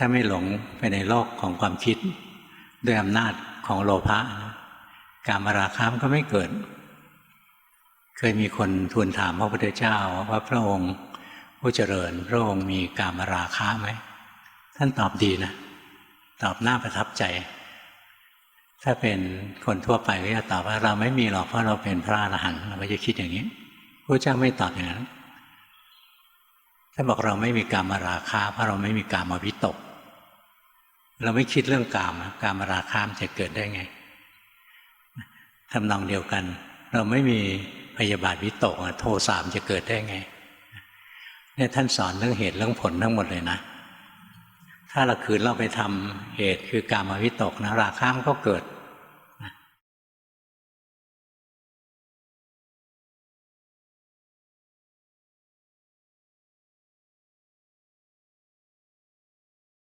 ถ้าไม่หลงไปในโลกของความคิด ด้วยอำนาจของโลภะการมาราคามนก็ไม่เกิด เคยมีคนทูลถามพระพุทธเจ้าว่าพระองค์ผู้เจริญพระองค์มีการมาราคาไหม ท่านตอบดีนะ ตอบน่าประทับใจ ถ้าเป็นคนทั่วไปก็จะตอบว่าเราไม่มีหรอกเพราะเราเป็นพระอรหันต์เราไม่จะคิดอย่างนี้พระเจ้าไม่ตอบอย่างนั้นท่านบอกเราไม่มีการมาราคาเพราะเราไม่มีการมาวิตก เราไม่คิดเรื่องกามการมาราคามจะเกิดได้ไงทำนองเดียวกัน เราไม่มีพยาบาทวิตกโทสามจะเกิดได้ไงเนี่ยท่านสอนเรื่องเหตุเรื่องผลทั้งหมดเลยนะ ถ้าเราคืนเราไปทำเหตุคือการมาวิตกนะราคามก็เกิด